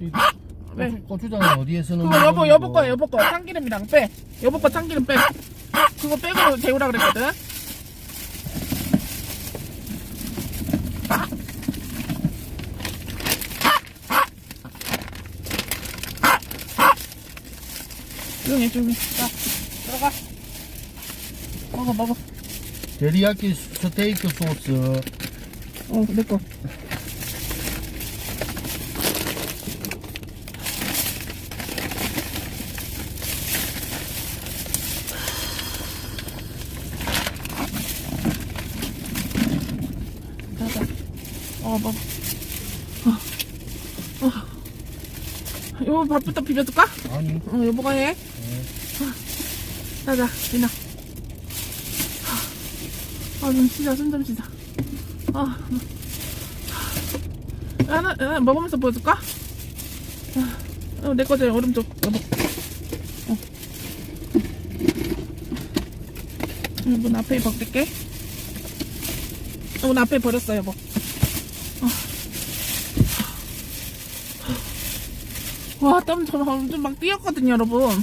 이 왜? 고추, 고추장은 어디에 쓰는 그거 여보? 여보 거 여보 거. 참기름이랑 빼. 여보 거 참기름 빼. 그거 빼고 재우라 그랬거든. 조용히 조용히 자 들어가. 먹어 먹어. 데리야끼 스테이크 소스. 어 내꺼 먹어 어, 어. 이거 밥부터 비벼줄까? 아니. 어 여보가 해. 자자 민아 아좀 쉬자 숨좀 쉬자 아. 하나, 하나 먹으면서 보여줄까? 어, 내 거지 얼음 좀. 여보. 어. 응, 문 앞에 벗길게. 어, 문 앞에 버렸어 여보. 어. 와 땀 점점 막 뛰었거든요 여러분.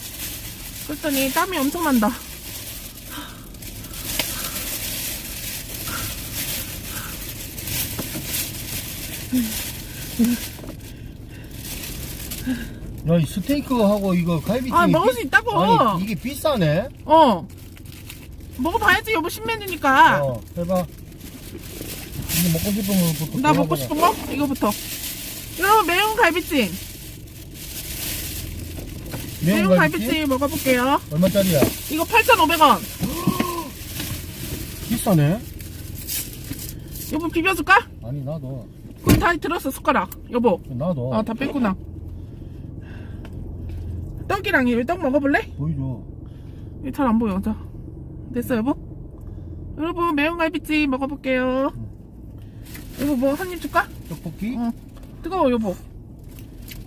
그랬더니 땀이 엄청 난다. 야 이 스테이크하고 이거 갈비찜 아 먹을 수 있다고! 아니 이게 비싸네? 어. 먹어봐야지 여보 신메뉴니까. 어 해봐 먹고 싶은 거부터 나 먹고 싶은 거? 이거부터. 여러분 매운 갈비찜. 매운, 갈비찜? 먹어볼게요. 얼마짜리야? 이거 8,500원. 비싸네. 여보 비벼줄까? 아니 나도 그럼 다 들었어 숟가락. 여보. 나도 어다 뺐구나. 떡이랑 이떡 먹어볼래? 보여줘. 잘 안 보여 자. 됐어 여보? 여러분 매운 갈비찜 먹어볼게요 여보 뭐 한 입 줄까? 떡볶이? 어 뜨거워 여보.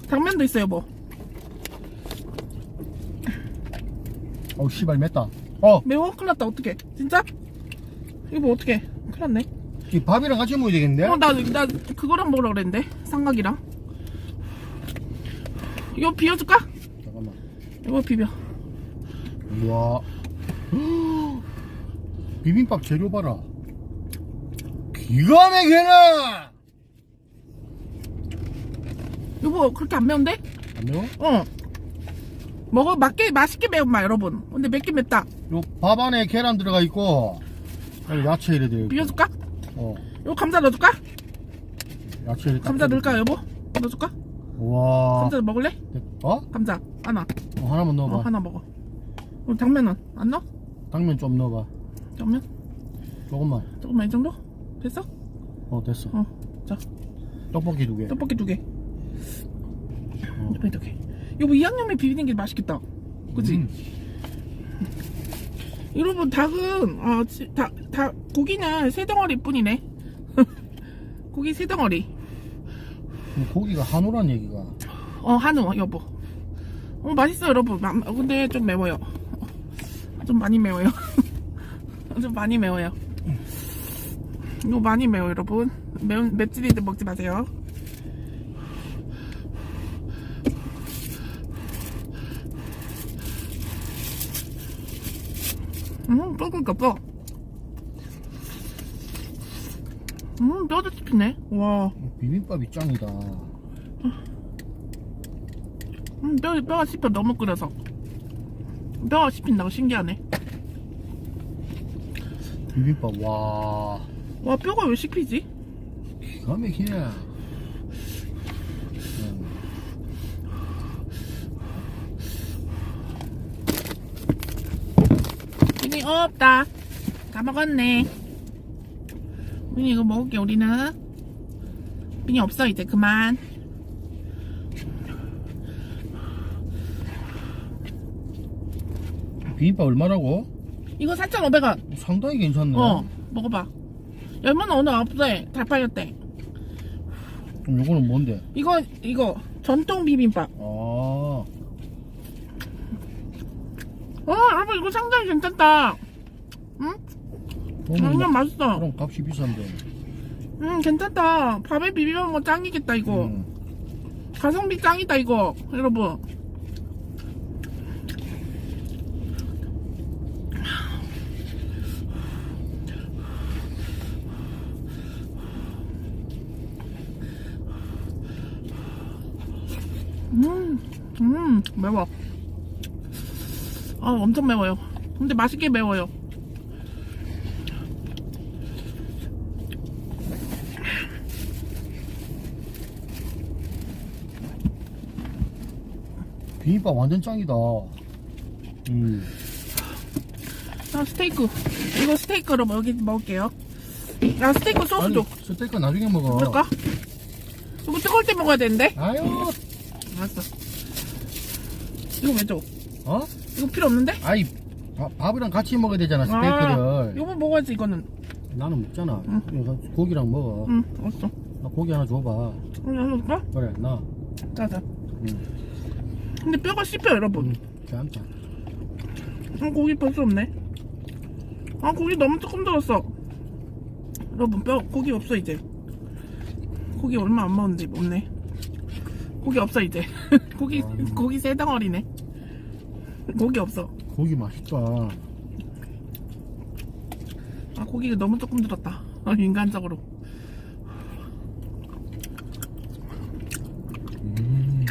당면도 있어 여보. 어우 씨발 맵다. 어. 매워? 큰일 났다 어떡해. 진짜? 이거 어떡해. 큰일 났네. 이 밥이랑 같이 먹어야 되겠네 어나 나 그거랑 먹으라 그랬는데. 삼각이랑. 이거 비워줄까? 잠깐만. 이거 비벼. 우와. 비빔밥 재료 봐라 기가 막히네 여보 그렇게 안 매운데? 안 매워? 어 먹어 맞게 맛있게 매운 맛 여러분 근데 맵긴 맵다 요밥 안에 계란 들어가 있고 여기 야채 이래 있고 비워줄까? 어 이거 감자 넣어줄까? 야채 이래 감자 넣을까 여보? 넣어줄까? 우와 감자 먹을래? 어? 감자 하나 어, 하나만 넣어봐 어 하나 먹어 우리 당면은 안 넣어? 당면 좀 넣어봐 당면? 조금만 조금만 이 정도? 됐어? 어 됐어. 어. 자 떡볶이 두개. 떡볶이 두개. 어. 떡볶이 두개. 여보 이 양념에 비비는 게 맛있겠다. 그치? 음. 여러분 닭은 어, 지- 다, 다 고기는 세 덩어리 뿐이네. 고기 세 덩어리. 고기가 한우란 얘기가. 어 한우 여보. 어 맛있어 여러분. 마- 근데 좀 매워요. 어, 좀 많이 매워요. 좀 많이 매워요 이거 많이 매워 여러분 매운 맵찔이들 먹지 마세요 음 뼈니까 뼈 음, 뼈도 씹히네. 와, 비빔밥이 짱이다 음, 뼈, 뼈가 씹혀 너무 끓여서. 뼈가 씹힌다고 신기하네. 비빔밥 와 와, 뼈가 왜 씹히지? 기가 막히네 음. 민이 없다. 다 먹었네. 민이 이거 먹을게, 우리는. 민이 없어, 이제 그만. 비빔밥 얼마라고? 이거 4,500원. 상당히 괜찮네 어, 먹어봐. 열무는 오늘 없대. 다 팔렸대. 그럼 요거는 뭔데? 이거, 이거. 전통 비빔밥. 아 어, 여러분, 이거 상당히 괜찮다. 응? 그러면 완전 맛있어. 그럼 값이 비싼데 음, 괜찮다. 밥에 비벼 먹으면 짱이겠다, 이거. 음. 가성비 짱이다 이거 여러분 음, 음, 매워. 아, 엄청 매워요. 근데 맛있게 매워요. 비빔밥 완전 짱이다. 음. 아, 스테이크. 이거 스테이크로 뭐 여기 먹을게요. 야, 스테이크 소스 아니, 줘. 스테이크 나중에 먹어. 그럴까? 이거 뜨거울 때 먹어야 되는데? 아유, 알았어. 이거 왜 줘? 어? 이거 필요 없는데? 아이, 밥- 밥이랑 같이 먹어야 되잖아, 아, 스테이크를. 이거 먹어야지, 이거는. 나는 먹잖아. 응. 이거 고기랑 먹어. 응, 알았어. 나 고기 하나 줘봐. 이거 하나 줄까? 그래, 나. 짜자. 응. 근데 뼈가 씹혀, 여러분. 응. 괜찮다. 아, 고기 벌써 없네. 아, 고기 너무 조금 들었어. 여러분, 뼈, 고기 없어, 이제. 고기 얼마 안 먹었는데, 없네. 고기 없어, 이제. 고기, 아. 고기 세 덩어리네. 고기 없어. 고기 맛있다. 아, 고기가 너무 조금 들었다. 아, 인간적으로. 음.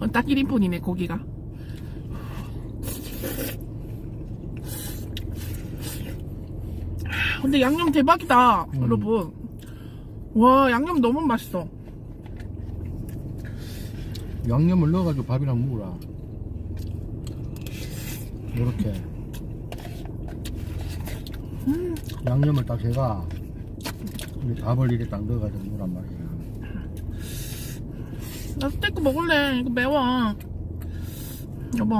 어, 딱 1인분이네, 고기가. 근데 양념 대박이다, 음. 여러분. 와, 양념 너무 맛있어. 양념을 넣어가지고 밥이랑 먹으라. 이렇게. 음. 양념을 딱 해가. 우리 밥을 이렇게 딱 넣어가지고 먹으란 말이야. 나 스테이크 먹을래. 이거 매워. 여보,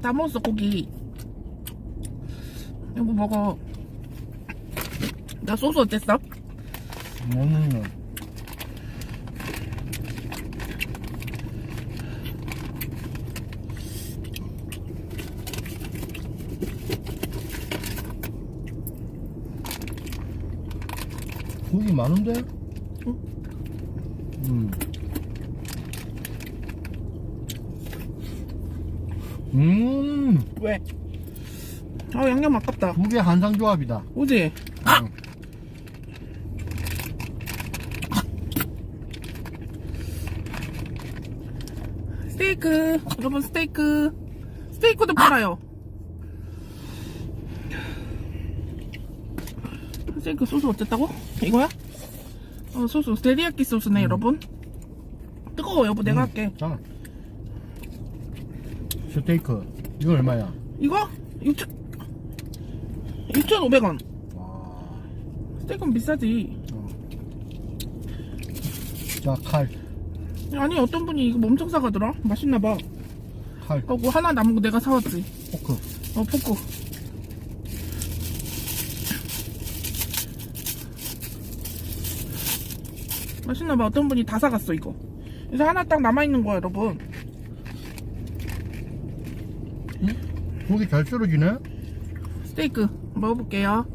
다 먹었어, 고기. 여보, 먹어. 나 소스 어땠어? 음. 고기 많은데? 응? 음. 음, 왜? 아, 양념 아깝다. 두 개 한상 조합이다. 오지? 응. 스테이크. 여러분, 스테이크. 스테이크도 팔아요. 스테이크 소스 어쨌다고? 이거야? 어, 소스. 데리야끼 소스네, 여러분. 뜨거워, 여보. 내가 할게. 자. 스테이크. 이거 얼마야? 이거? 6천, 6,500원. 와. 스테이크는 비싸지. 어. 자, 칼. 아니, 어떤 분이 이거 엄청 싸가더라? 맛있나봐. 칼. 하고 하나 남은 거 내가 사왔지. 포크. 어, 포크. 맛있나봐. 어떤 분이 다 사갔어, 이거. 그래서 하나 딱 남아있는 거야, 여러분. 고기 잘 썰어지네? 스테이크 먹어볼게요.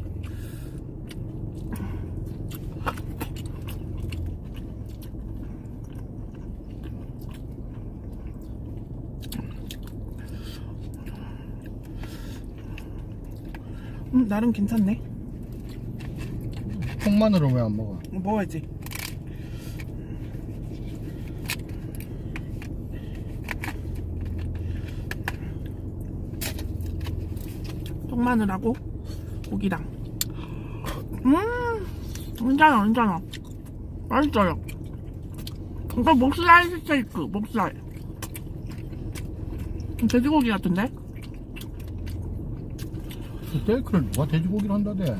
음, 나름 괜찮네. 통마늘은 왜안 먹어? 어, 먹어야지. 통마늘하고 고기랑. 음, 괜찮아, 괜찮아. 맛있어요. 이거 목살 스테이크, 목살. 돼지고기 같은데? 스테이크를 누가 돼지고기를 한다대?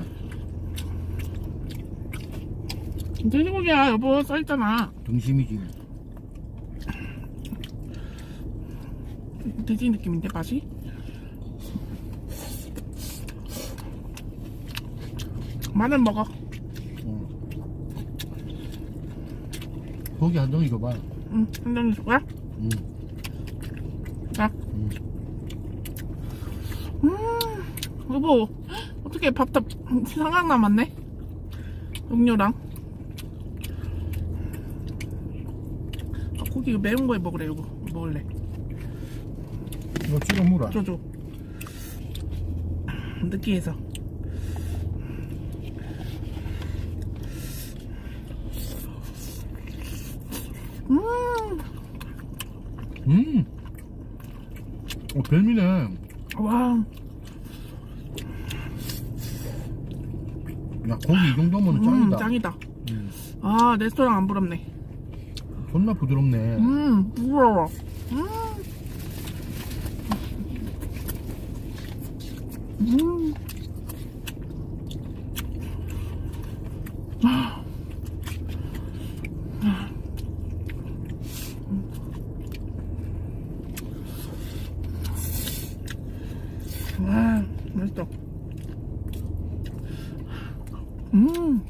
돼지고기야, 여보, 써있잖아. 등심이지. 돼지 느낌인데, 맛이? 마늘 먹어. 어. 고기 한 덩이 줘봐. 응, 한 장이 줄 거야? 응. 자. 응. 음, 여보, 어떻게 밥다 상각 남았네? 음료랑. 고기 이거 매운 거 먹으래 이거 먹을래 이거 찍어 물어. 줘줘 느끼해서 음 음. 어, 뱀이네. 와, 야, 고기 이 정도면 음, 짱이다. 짱이다. 음. 아, 레스토랑 안 부럽네. 존나 부드럽네. 음, 부러워. 음. 음. 아. 와, 맛있다. 음.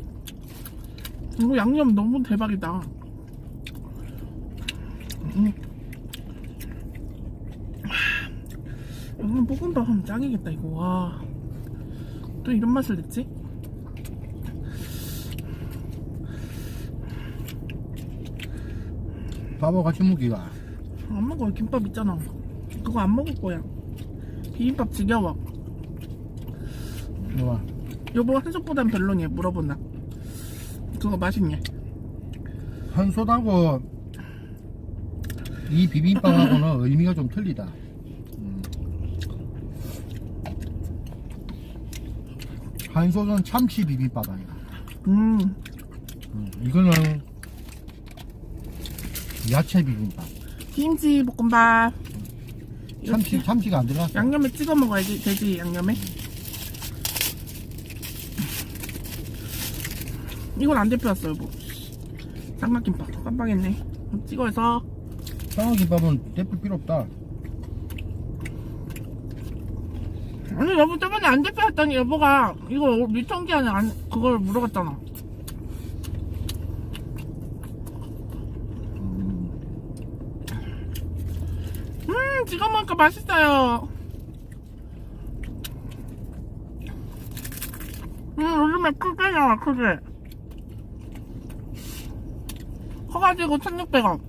이거 양념 너무 대박이다. 음. 양념 볶음밥 하면 짱이겠다, 이거. 와. 또 이런 맛을 냈지? 밥하고 같이 먹기가. 안 먹어. 김밥 있잖아. 그거 안 먹을 거야. 비빔밥 지겨워. 봐. 여보, 한솥보단 별로니? 물어보나. 그거 맛있냐? 한솥하고 이 비빔밥하고는 의미가 좀 틀리다. 음. 한솥은 참치 비빔밥 아니야. 음, 음, 이거는 야채 비빔밥. 김치 볶음밥. 참치 참치가 안 들어갔어. 양념에 찍어 먹어야지, 돼지 양념에. 이건 안 데펴왔어, 여보. 삼각김밥. 깜빡했네. 찍어서. 쌍화김밥은 데필 필요 없다. 아니, 여보, 저번에 안 데펴왔더니 여보가 이거 밀통기 안에 안, 그걸 물어봤잖아. 음, 찍어 먹으니까 맛있어요. 음, 요즘에 크게 나와, 크게. 커가지고 1600원.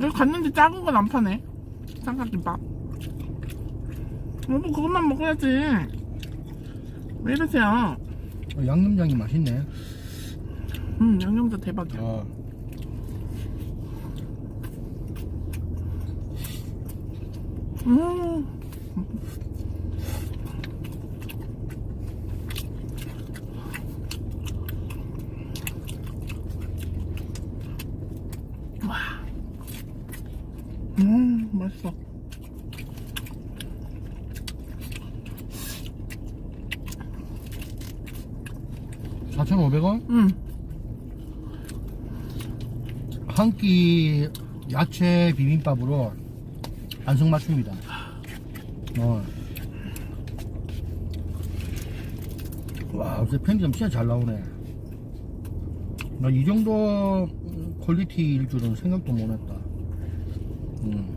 여기 갔는데 작은 건 안 파네. 삼각김밥. 여보, 그것만 먹어야지. 왜 이러세요? 어, 양념장이 맛있네. 음, 양념도 대박이야. 어. 음. 와. 음, 맛있어. 사 4,500원? 음. 한끼 야채 비빔밥으로 안성 맞춤이다. 어. 와, 요새 편의점 진짜 잘 나오네. 나 이 정도 퀄리티일 줄은 생각도 못 했다. 음.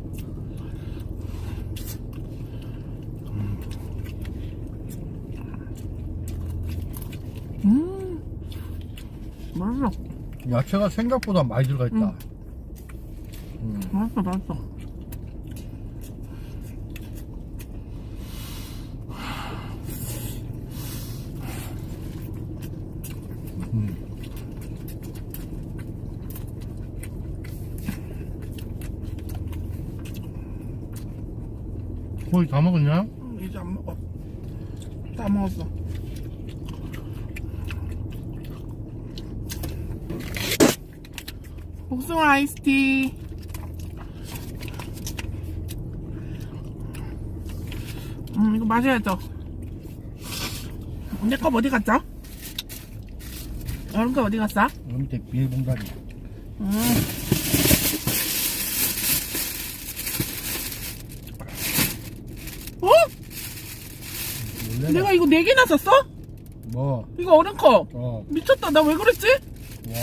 음. 맛있어. 야채가 생각보다 많이 들어가 있다. 음. 맛있어, 맛있어. 음. 거의 다 먹었냐? 음, 이제 안 먹어. 다 먹었어. 복숭아 아이스티. 음, 이거 마셔야죠. 내컵 어디 갔죠? 얼음 컵 어디 갔어? 밑에 비닐봉다리. 음. 어? 내가 이거 네 개나 샀어? 뭐, 이거 얼음컵. 어, 미쳤다. 나 왜 그랬지? 와,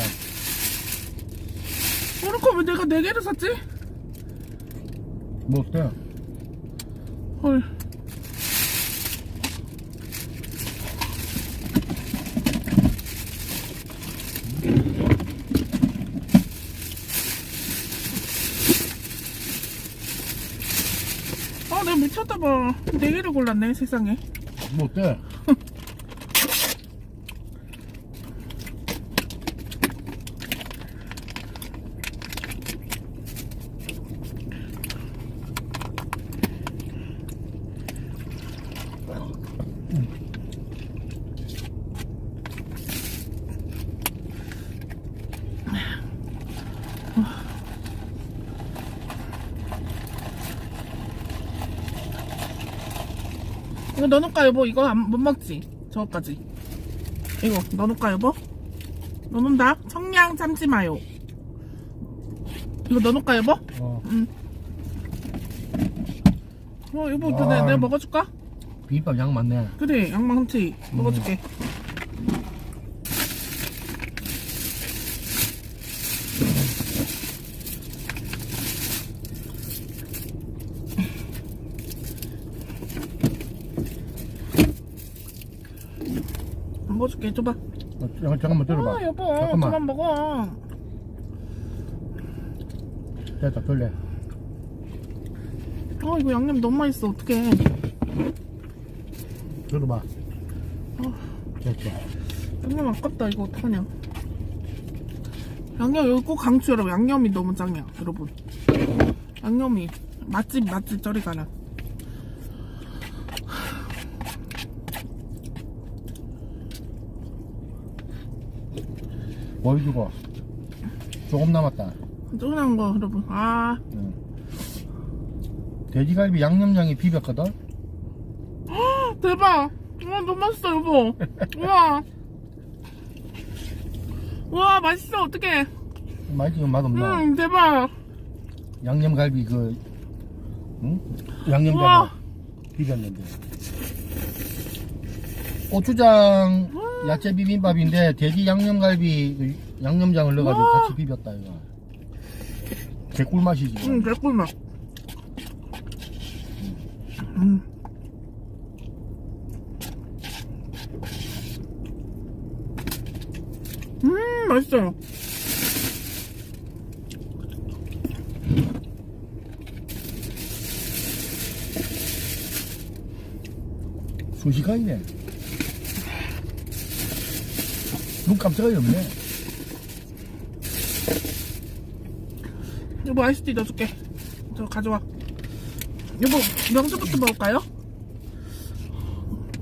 그렇게 왜 내가 4개를 샀지? 뭐 어때? 헐. 아, 내가 미쳤다 봐. 네 개를 골랐네, 세상에. 뭐 어때? 이거 넣어놓을까, 여보? 이거 안, 못 먹지? 저거까지. 이거 넣어놓을까, 여보? 넣어놓는다? 청양 참치 마요. 이거 넣어놓을까, 여보? 어, 어, 여보, 와. 내, 내가 먹어줄까? 비빔밥 양 많네. 그래, 양망치. 먹어줄게. 먹어줄게, 줘봐. 어, 잠깐, 잠깐만 들어봐. 아, 여보, 잠깐만. 그만 먹어. 됐다, 돌래. 어, 이거 양념 너무 맛있어. 어떡해. 들어봐. 됐어. 양념 아깝다. 이거 어떡하냐. 양념, 여기 꼭 강추해라. 양념이 너무 짱이야, 여러분. 양념이. 맛집, 맛집 저리 가 나. 뭘 주고? 조금 남았다. 쪼그란 거, 여러분. 아, 응. 돼지갈비 양념장에 비볐거든? 대박. 와, 너무 맛있어, 여보. 우와. 우와, 맛있어. 어떡해. 맛있지? 맛없나? 음, 대박. 양념갈비 그, 응? 양념장 우와. 비볐는데. 고추장 야채 비빔밥인데 돼지 양념갈비 그 양념장을 넣어가지고. 같이 비볐다 이거. 개꿀 맛이지. 음, 개꿀맛. 음. 음, 맛있어요. 순식간이네. 눈 깜짝이 없네. 여보, 아이스티 넣어줄게. 저 가져와. 여보, 명수부터 먹을까요?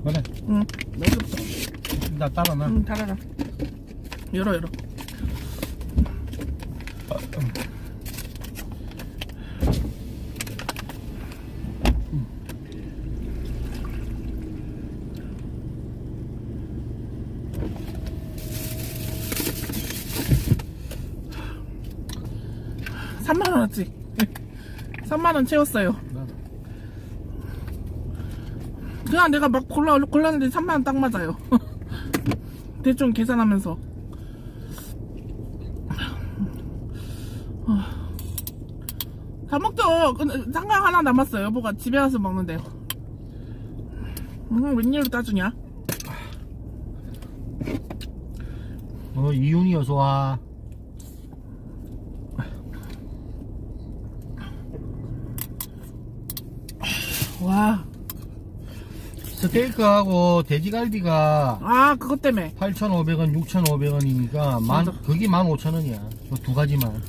그래. 응, 명수부터. 나 따라나. 응, 달아라. 열어, 열어. 삼만 원어치. 3만원 채웠어요. 그냥 내가 막 골라, 골랐는데 3만원 딱 맞아요. 대충 계산하면서. 다 먹죠. 상강 하나 남았어요. 여보가 집에 와서 먹는데요. 음, 웬일로 따주냐? 어, 이윤이 어서 와. 와. 스테이크하고 돼지갈비가 아, 그것 때문에. 8,500원, 6,500원이니까 만. 그게 15,000원이야. 그두 가지만.